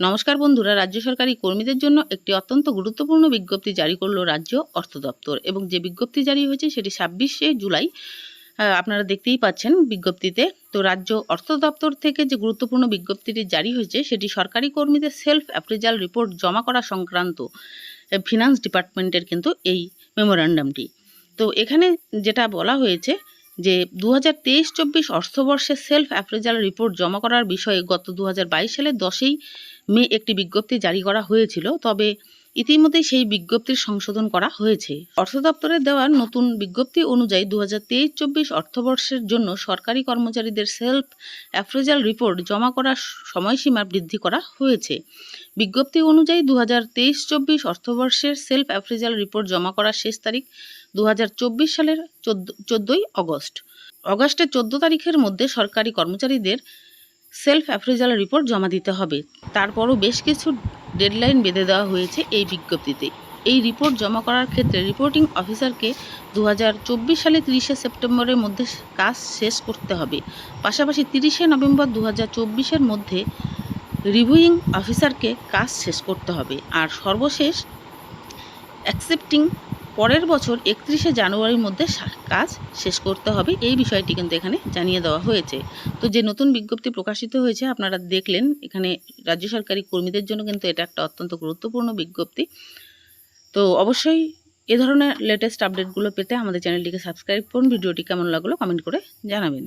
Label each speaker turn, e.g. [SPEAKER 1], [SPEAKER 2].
[SPEAKER 1] নমস্কার বন্ধুরা, রাজ্য সরকারি কর্মীদের জন্য একটি অত্যন্ত গুরুত্বপূর্ণ বিজ্ঞপ্তি জারি করল রাজ্য অর্থ দপ্তর এবং যে বিজ্ঞপ্তি জারি হয়েছে সেটি ছাব্বিশে জুলাই আপনারা দেখতেই পাচ্ছেন বিজ্ঞপ্তিতে। তো রাজ্য অর্থ দপ্তর থেকে যে গুরুত্বপূর্ণ বিজ্ঞপ্তিটি জারি হয়েছে সেটি সরকারি কর্মীদের সেলফ অ্যাপ্রিজাল রিপোর্ট জমা করা সংক্রান্ত ফিনান্স ডিপার্টমেন্টের কিন্তু এই মেমোরান্ডামটি। তো এখানে যেটা বলা হয়েছে যে দু হাজার তেইশ চব্বিশ অর্থবর্ষে সেলফ অ্যাপ্রেজাল রিপোর্ট জমা করার বিষয়ে গত দু হাজার বাইশ সালের দশই মে একটি বিজ্ঞপ্তি জারি করা হয়েছিল। তবে ইতিমধ্যেই সেই বিজ্ঞপ্তির সংশোধন করা হয়েছে। অর্থ দপ্তরের দেওয়া নতুন বিজ্ঞপ্তি অনুযায়ী দু হাজার তেইশ চব্বিশ অর্থবর্ষের জন্য সরকারি কর্মচারীদের সেলফ অ্যাপ্রেজাল রিপোর্ট জমা করার সময়সীমা বৃদ্ধি করা হয়েছে। বিজ্ঞপ্তি অনুযায়ী দু হাজার তেইশ চব্বিশ অর্থবর্ষের সেলফ অ্যাপ্রেজাল রিপোর্ট জমা করার শেষ তারিখ দু হাজার চব্বিশ সালের চোদ্দ, চোদ্দোই অগস্ট। অগস্টের চোদ্দ তারিখের মধ্যে সরকারি কর্মচারীদের সেলফ অ্যাপ্রেজাল রিপোর্ট জমা দিতে হবে। তারপরও বেশ কিছু ডেডলাইন বেঁধে দেওয়া হয়েছে এই বিজ্ঞপ্তিতে। এই রিপোর্ট জমা করার ক্ষেত্রে রিপোর্টিং অফিসারকে দু হাজার চব্বিশ সালে তিরিশে সেপ্টেম্বরের মধ্যে কাজ শেষ করতে হবে। পাশাপাশি তিরিশে নভেম্বর দু হাজার মধ্যে রিভিউইং অফিসারকে কাজ শেষ করতে হবে। আর সর্বশেষ অ্যাকসেপ্টিং পরের বছর একত্রিশে জানুয়ারির মধ্যে কাজ শেষ করতে হবে। এই বিষয়টি কিন্তু এখানে জানিয়ে দেওয়া হয়েছে। তো যে নতুন বিজ্ঞপ্তি প্রকাশিত হয়েছে, আপনারা দেখলেন, এখানে রাজ্য সরকারি কর্মীদের জন্য কিন্তু এটা একটা অত্যন্ত গুরুত্বপূর্ণ বিজ্ঞপ্তি। তো অবশ্যই এ ধরনের লেটেস্ট আপডেটগুলো পেতে আমাদের চ্যানেলটিকে সাবস্ক্রাইব করুন। ভিডিওটি কেমন লাগল কমেন্ট করে জানাবেন।